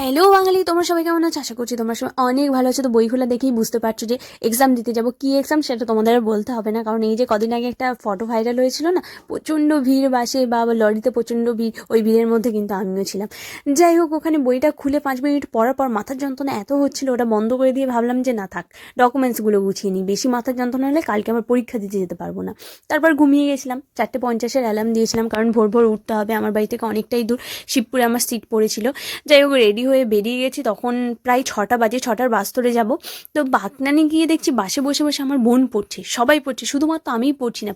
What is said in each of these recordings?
Hello বাঙালি, তোমরা সবাই কেমন আছো? আশা করছি তোমার সবাই অনেক ভালো আছো। তো বইগুলো দেখেই বুঝতে পারছ যে এক্সাম দিতে যাব, কী এক্সাম সেটা তোমাদের বলতে হবে না। কারণ এই যে কদিন আগে একটা ফটো ভাইরাল হয়েছিল না, প্রচণ্ড ভিড় বাসে বা লরিতে প্রচণ্ড ভিড়, ওই ভিড়ের মধ্যে কিন্তু আমিও ছিলাম। যাই হোক, ওখানে বইটা খুলে পাঁচ মিনিট পড়ার পর মাথার যন্ত্রণা এত হচ্ছিল, ওটা বন্ধ করে দিয়ে ভাবলাম যে না থাক ডকুমেন্টসগুলো গুছিয়ে নিই। বেশি মাথার যন্ত্রণা হলে কালকে আমার পরীক্ষা দিতে যেতে পারব না। তারপর ঘুমিয়ে গেছিলাম, চারটে পঞ্চাশের অ্যালার্ম দিয়েছিলাম, কারণ ভোর ভোর উঠতে হবে। আমার বাড়ি থেকে অনেকটাই দূর, শিবপুরে আমার সিট পড়েছিল। যাই হোক রেডি হয়ে বেরিয়ে গেছি, তখন প্রায় ছটা বাজে, ছটার বাস ধরে যাব। তো বাগনানে গিয়ে দেখছি বাসে বসে বসে আমার বোন পড়ছে, সবাই পড়ছে, শুধুমাত্র আমিই পড়ছি না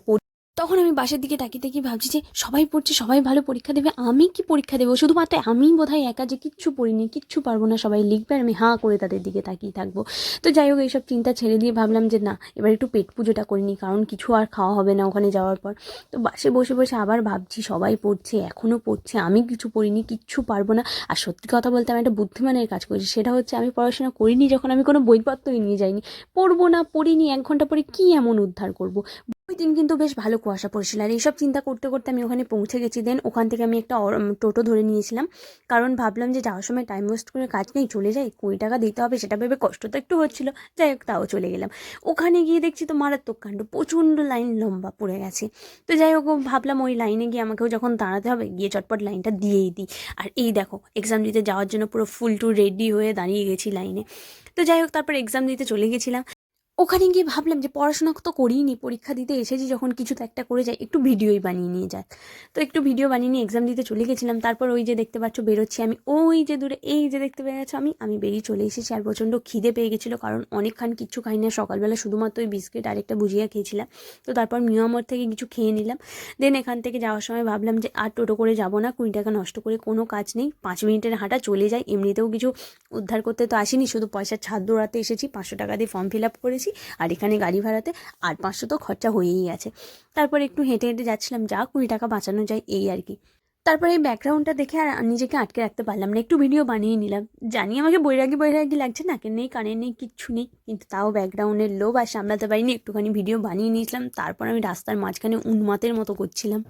তখন আমি বাসের দিকে তাকিয়ে তাকিয়ে ভাবছি যে সবাই পড়ছে, সবাই ভালো পরীক্ষা দেবে, আমি কি পরীক্ষা দেবো? শুধুমাত্র আমিই বোধহয় একা যে কিচ্ছু পড়িনি, কিচ্ছু পারব না সবাই লিখবে আর আমি হাঁ করে তাদের দিকে তাকিয়ে থাকব। তো যাই হোক, এইসব চিন্তা ছেড়ে দিয়ে ভাবলাম যে না, এবার একটু পেট পুজোটা করিনি কারণ কিছু আর খাওয়া হবে না ওখানে যাওয়ার পর। তো বাসে বসে বসে আবার ভাবছি সবাই পড়ছে এখনও পড়ছে, আমি কিছু পড়িনি, কিচ্ছু পারব না। আর সত্যি কথা বলতে আমি একটা বুদ্ধিমানের কাজ করেছি, সেটা হচ্ছে আমি পড়াশোনা করিনি যখন আমি কোনো বইপত্রই নিয়ে যাইনি। পড়ব না, পড়িনি, এক ঘণ্টা পরে কী এমন উদ্ধার করব? ওই দিন কিন্তু বেশ ভালো কুয়াশা পড়েছিল। আর এইসব চিন্তা করতে করতে আমি ওখানে পৌঁছে গেছি। দেন ওখান থেকে আমি একটা টোটো ধরে নিয়েছিলাম। কারণ ভাবলাম যে যাওয়ার সময় টাইম ওয়েস্ট করে কাজ নেই, চলে যাই। কুড়ি টাকা দিতে হবে, সেটা ভেবে কষ্ট তো একটু হচ্ছিল। যাই হোক, তাও চলে গেলাম। ওখানে গিয়ে দেখছি তো মারাত্মক কাণ্ড, প্রচণ্ড লাইন লম্বা পড়ে গেছে। তো যাই হোক, ভাবলাম ওই লাইনে গিয়ে আমাকেও যখন দাঁড়াতে হবে, গিয়ে চটপট লাইনটা দিয়েই দিই। আর এই দেখো এক্সাম দিতে যাওয়ার জন্য পুরো ফুল টু রেডি হয়ে দাঁড়িয়ে গেছি লাইনে তো যাই হোক, তারপর এক্সাম দিতে চলে গেছিলাম। ওখানে গিয়ে ভাবলাম যে পড়াশোনা তো করিনি, পরীক্ষা দিতে এসেছি, যখন কিছু তো একটা করে যাই, একটু ভিডিওই বানিয়ে নিয়ে যায় তো একটু ভিডিও বানিয়ে নিয়ে এক্সাম দিতে চলে গেছিলাম, তারপর ওই যে দেখতে পাচ্ছ বেরোচ্ছি আমি, ওই যে দূরে, এই যে দেখতে পেয়ে গেছো আমি আমি বেরিয়ে চলে এসেছি আর প্রচণ্ড খিদে পেয়ে গেছিল, কারণ অনেকক্ষণ কিচ্ছু খাই না, সকালবেলা শুধুমাত্র ওই বিস্কিট আর একটা ভুজিয়া খেয়েছিলাম। তো তারপর মিয়ামর থেকে কিছু খেয়ে নিলাম দেন এখান থেকে যাওয়ার সময় ভাবলাম যে আর টোটো করে যাব না, কুড়ি টাকা নষ্ট করে কোনো কাজ নেই, পাঁচ মিনিটের হাঁটা চলে যায় এমনিতেও কিছু উদ্ধার করতে তো আসিনি, শুধু পয়সার ছাদ দৌড়াতে এসেছি, পাঁচশো টাকা দিয়ে ফর্ম ফিল আপ করেছি। আর এখানে গাড়ি ভাড়াতে আর পাঁচশো তো খরচা হয়েই গেছে। তারপর একটু হেঁটে হেঁটে যাচ্ছিলাম, যা কুড়ি টাকা বাঁচানো যায় এই আর কি। তারপরে এই ব্যাকগ্রাউন্ডটা দেখে আর নিজেকে আটকে রাখতে পারলাম না, একটু ভিডিও বানিয়ে নিলাম। জানি আমাকে বৈরাগী বৈরাগী লাগছে নাকের নেই কানের নেই, কিচ্ছু নেই, কিন্তু তাও ব্যাকগ্রাউন্ডের লোভ আর সামলাতে পারিনি, একটুখানি ভিডিও বানিয়ে নিয়েছিলাম, তারপর আমি রাস্তার মাঝখানে উন্মাতের মতো করছিলাম।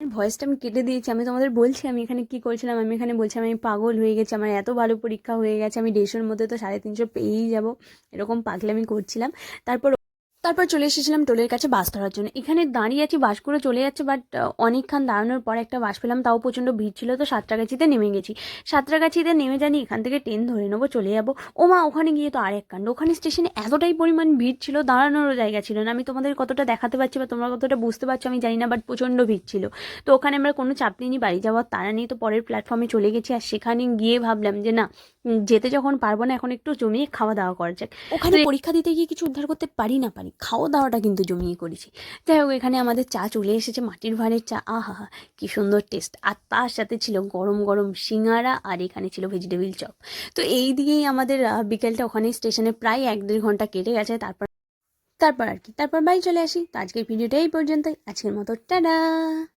ভয়েসটা আমি কেটে দিয়েছি, আমি তোমাদের বলছি, আমি এখানে কি করছিলাম, আমি এখানে বলছিলাম আমি পাগল হয়ে গেছি, আমার এত ভালো পরীক্ষা হয়ে গেছে, আমি দেড়শোর মধ্যে তো সাড়ে তিনশো পেয়েই যাব, এরকম পাগলামি করছিলাম। তারপর তারপর চলে এসেছিলাম টোলের কাছে বাস ধরার জন্য। এখানে দাঁড়িয়ে আছি, বাস করে চলে যাচ্ছে বাট অনেকক্ষণ দাঁড়ানোর পর একটা বাস পেলাম। তাও প্রচণ্ড ভিড় ছিল, তো সাতটাগাছিতে নেমে গেছি। সাতটাগাছিতে নেমে জানি এখান থেকে ট্রেন ধরে নেব, চলে যাব। ও মা, ওখানে গিয়ে তো আরেক কাণ্ড। ওখানে স্টেশনে এতটাই পরিমাণ ভিড় ছিল, দাঁড়ানোরও জায়গা ছিল না। আমি তোমাদের কতটা দেখাতে পারছি বা তোমরা কতটা বুঝতে পারছ আমি জানি না বাট প্রচণ্ড ভিড় ছিল। তো ওখানে আমরা কোনো চাপ নিই বাড়ি যাওয়ার তারা নেই। তো পরের প্ল্যাটফর্মে চলে গেছি, আর সেখানে গিয়ে ভাবলাম যে না যেতে যখন পারব না এখন একটু জমিয়ে খাওয়া দাওয়া করা যাক। ওখানে পরীক্ষা দিতে গিয়ে কিছু উদ্ধার করতে পারি না পারি খাওয়া দাওয়াটা কিন্তু জমিয়ে করেছি। যাই হোক এখানে আমাদের চা চলে এসেছে মাটির ভাঁড়ের চা আহা হা কি সুন্দর টেস্ট আর তার সাথে ছিল গরম গরম সিঙ্গারা আর এখানে ছিল ভেজিটেবিল চপ তো এই দিয়েই আমাদের বিকেলটা ওখানে স্টেশনে প্রায় এক দেড় ঘণ্টা কেটে গেছে তারপর তারপর আর কি তারপর বাড়ি চলে আসি। তো আজকের ভিডিওটা এই পর্যন্তই। আজকের মতো টাটা!